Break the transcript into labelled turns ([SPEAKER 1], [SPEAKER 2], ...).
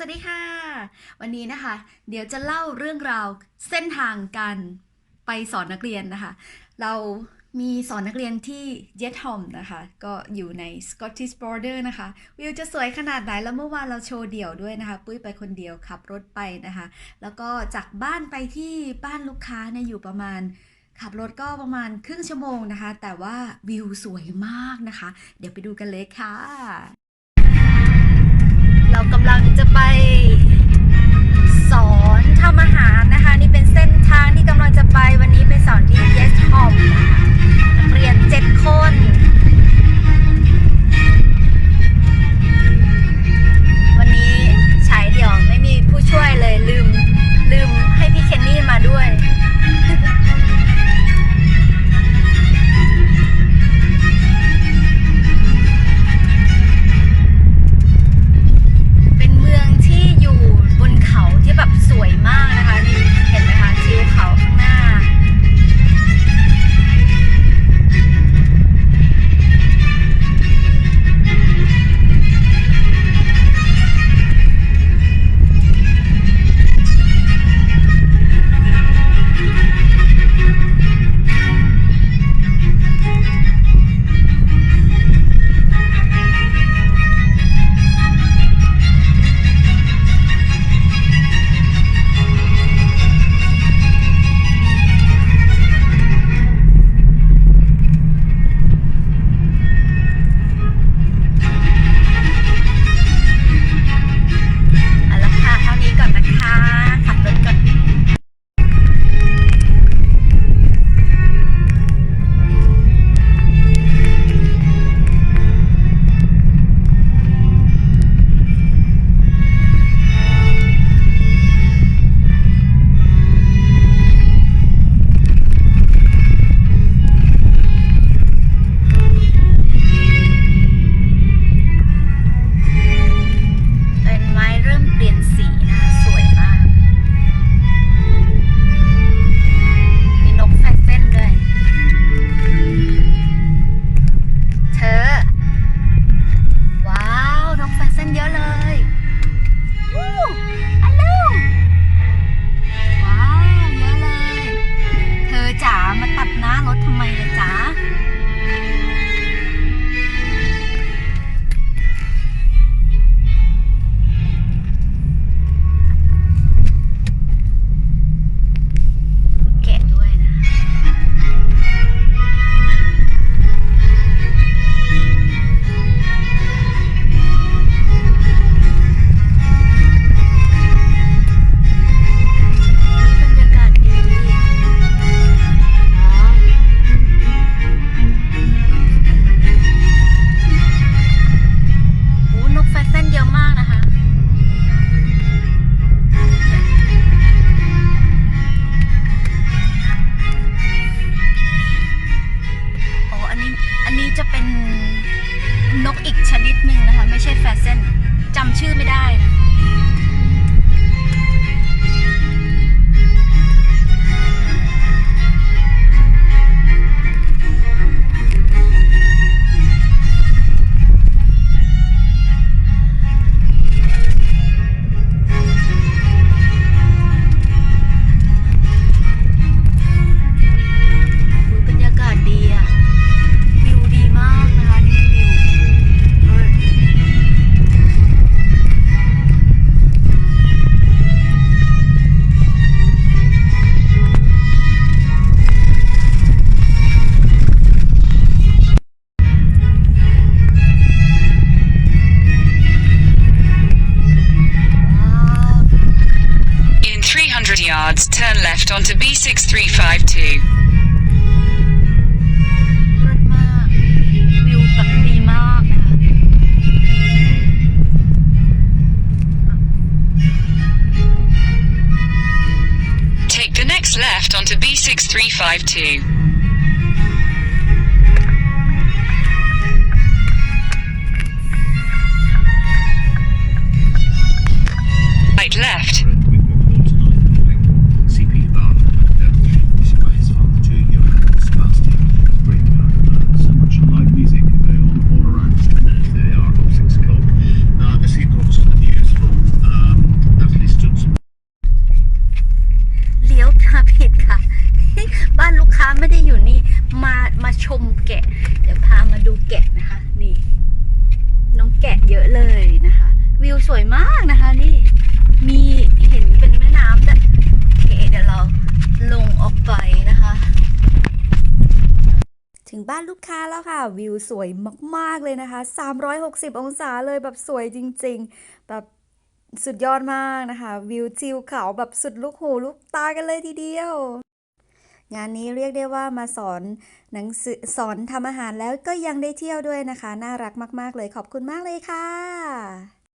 [SPEAKER 1] วัสดีค่ะ วันนี้นะคะ เดี๋ยวจะเล่าเรื่องราวเส้นทางการไปสอนนักเรียนนะคะ เรามีสอนนักเรียนที่เย t ทอมนะคะ ก็อยู่ใน Scottish Border นะคะ วิวจะสวยขนาดไหน แล้วเมื่อวานเราโชว์เดี่ยวด้วยนะคะ ปุ้ยไปคนเดียวขับรถไปนะคะ แล้วก็จากบ้านไปที่บ้านลูกค้าเนี่ยอยู่ประมาณ ขับรถก็ประมาณครึ่งชั่วโมงนะคะ แต่ว่าวิวสวยมากนะคะ เดี๋ยวไปดูกันเลยค่ะ เรากำลังจะไป อันนี้จะเป็นนกอีกชนิดหนึ่งนะคะ ไม่ใช่แฟรเซนจำชื่อไม่ได้นะ
[SPEAKER 2] yards, turn left onto B6352.
[SPEAKER 1] เลิศมาก วิวแบบดีมากนะคะ
[SPEAKER 2] Take the next left onto B6352.
[SPEAKER 3] ม
[SPEAKER 1] แกะนะคะ นี่ น้องแกะเยอะเลยนะคะ วิวสวยมากนะคะ นี่ มีเห็นเป็นแม่น้ำด้วยโอเคเดี๋ยวเราลงออกไปนะคะ ถึงบ้านลูกค้าแล้วค่ะ วิวสวยมาก ๆ เลยนะคะ 360 องศาเลยแบบสวยจริง ๆ แบบสุดยอดมากนะคะ วิวทิวเขาแบบสุดลูกหูลูกตากันเลยทีเดียว งานนี้เรียกได้ว่ามาสอนหนังสือสอนทำอาหารแล้วก็ยังได้เที่ยวด้วยนะคะ น่ารักมาก ๆ เลยขอบคุณมากเลยค่ะ